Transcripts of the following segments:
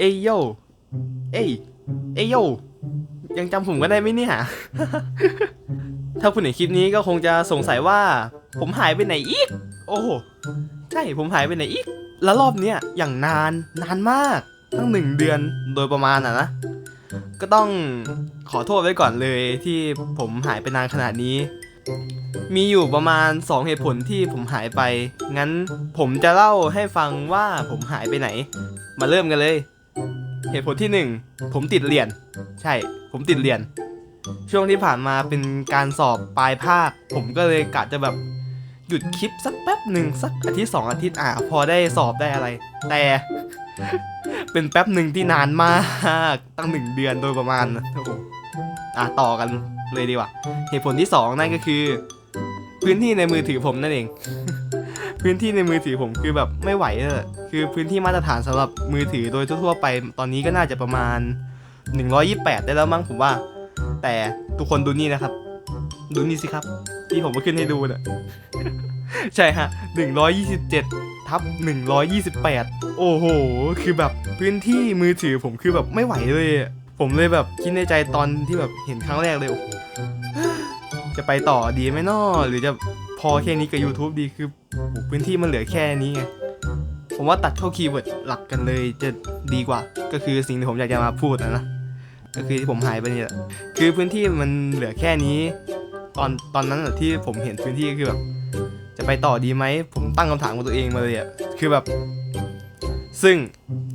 เอยโยเอ้ยเอยโยยังจำผมกันได้ไหมเนี่ยถ้าคุณเห็นคลิปนี้ก็คงจะสงสัยว่า ผมหายไปไหนอีก โอ้โหใช่ผมหายไปไหนอีก แล้วรอบเนี้ยอย่างนานนานมากตั้งหนึ่งเดือนโดยประมาณอะนะ ก็ต้องขอโทษไว้ก่อนเลยที่ผมหายไปนานขนาดนี้ มีอยู่ประมาณ 2 เหตุผลที่ผมหายไป งั้นผมจะเล่าให้ฟังว่าผมหายไปไหน มาเริ่มกันเลย เหตุผลที่ 1 ผมติดเรียน ใช่ ผมติดเรียน ช่วงที่ผ่านมาเป็นการสอบปลายภาค ผมก็เลยกะจะแบบหยุดคลิปสักแป๊บหนึ่งสักอาทิตย์สองอาทิตย์อะพอได้สอบได้อะไร แต่ เป็นแป๊บหนึ่งที่นานมากตั้งหนึ่งเดือนโดยประมาณนะโอ้โหอะต่อกันเลยดีกว่าเหตุผลที่สองนั่นก็คือ พื้นที่ในมือถือผมนั่นเอง พื้นที่ในมือถือผมคือแบบไม่ไหวเลยคือพื้นที่มาตรฐานสำหรับมือถือโดยทั่วไป ตอนนี้ก็น่าจะประมาณ 128 ได้แล้วมั้งผมว่า แต่ทุกคนดูนี่นะครับ ดูนี่สิครับ ที่ผมมาขึ้นให้ดูเนี่ยใช่ฮะ 127 ทับ 128 โอ้โห คือแบบพื้นที่มือถือผมคือแบบไม่ไหวเลย ผมเลยแบบคิดในใจตอนที่แบบเห็นครั้งแรกเลยโอ้โห จะไปต่อดีไหมนอหรือจะพอแค่นี้กับ YouTube ดีคือพื้นที่มันเหลือแค่นี้ไงผมว่าตัดเข้าคีย์เวิร์ดหลักกันเลยจะดีกว่า ก็คือสิ่งที่ผมอยากจะมาพูดนะนะก็คือที่ผมหายไปนี่แหละคือพื้นที่มันเหลือแค่นี้ ตอนตอนนั้นที่ผมเห็นพื้นที่ก็คือแบบจะไปต่อดีไหมผมตั้งคำถามกับตัวเองมาเลยอะคือแบบ ซึ่ง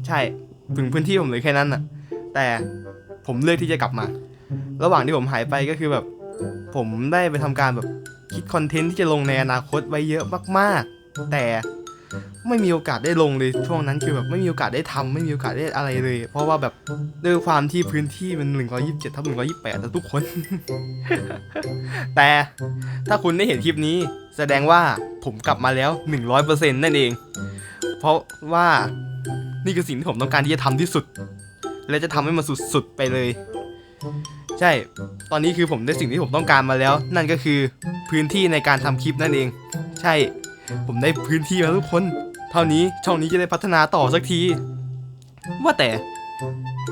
ใช่ถึงพื้นที่ผมเหลือแค่นั้นอะแต่ผมเลือกที่จะกลับมา ระหว่างที่ผมหายไปก็คือแบบ ผมได้ไปทำการแบบคิดคอนเทนต์ที่จะลงในอนาคตไว้เยอะมากๆ แต่ไม่มีโอกาสได้ลงเลยช่วงนั้นคือแบบไม่มีโอกาสได้ทำไม่มีโอกาสได้อะไรเลย เพราะว่าแบบด้วยความที่พื้นที่มัน 127ทับ128นะทุกคน แต่ถ้าคุณได้เห็นคลิปนี้ แสดงว่าผมกลับมาแล้ว 100%นั่นเอง เพราะว่านี่คือสิ่งที่ผมต้องการที่จะทำที่สุด และจะทำให้มันสุดๆไปเลย ใช่ ตอนนี้คือผมได้สิ่งที่ผมต้องการมาแล้ว นั่นก็คือพื้นที่ในการทำคลิปนั่นเอง ใช่ ผมได้พื้นที่แล้วทุกคน เท่านี้ช่องนี้จะได้พัฒนาต่อสักที ว่าแต่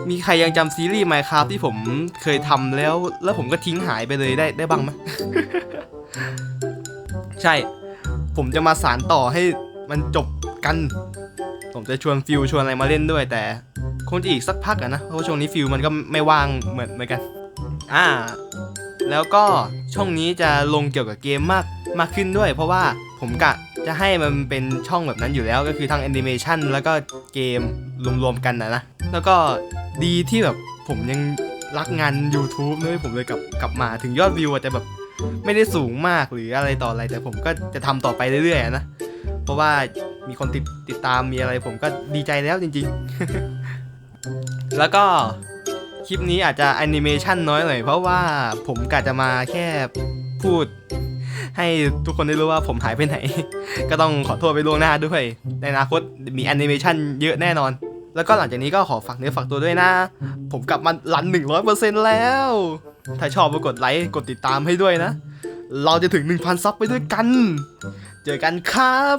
มีใครยังจำซีรีส์ Minecraft ที่ผมเคยทำแล้ว แล้วผมก็ทิ้งหายไปเลยได้ได้บ้างไหมใช่ ผมจะมาสารต่อให้มันจบกัน ผมจะชวนฟิลชวนอะไรมาเล่นด้วยแต่คงจะอีกสักพักอะนะ เพราะว่าช่วงนี้ฟิลมันก็ไม่ว่างเหมือนเหมือนกัน อ่า แล้วก็ช่องนี้จะลงเกี่ยวกับเกมมากมากขึ้นด้วย เพราะว่าผมกะจะให้มันเป็นช่องแบบนั้นอยู่แล้วก็คือทั้งแอนิเมชันแล้วก็เกมรวมๆกันนะนะ แล้วก็ดีที่แบบผมยังรักงาน YouTube ด้วยผมเลยกลับกลับมาถึงยอดวิวอาจจะแบบไม่ได้สูงมากหรืออะไรต่ออะไร แต่ผมก็จะทำต่อไปเรื่อยๆนะ เพราะว่ามีคนติดติดตามมีอะไรผมก็ดีใจแล้วจริง ๆ แล้วก็ คลิปนี้อาจจะแอนิเมชันน้อยหน่อยเพราะว่าผมกะจะมาแค่พูด ให้ทุกคนได้รู้ว่าผมหายไปไหน ก็ต้องขอโทษไปล่วงหน้าด้วย ในอนาคตมีแอนิเมชันเยอะแน่นอน แล้วก็หลังจากนี้ก็ขอฝากเนื้อฝากตัวด้วยนะ ผมกลับมารัน 100%แล้ว ถ้าชอบก็กดไลค์กดติดตามให้ด้วยนะ เราจะถึง 1,000 ซับไปด้วยกัน เจอกันครับ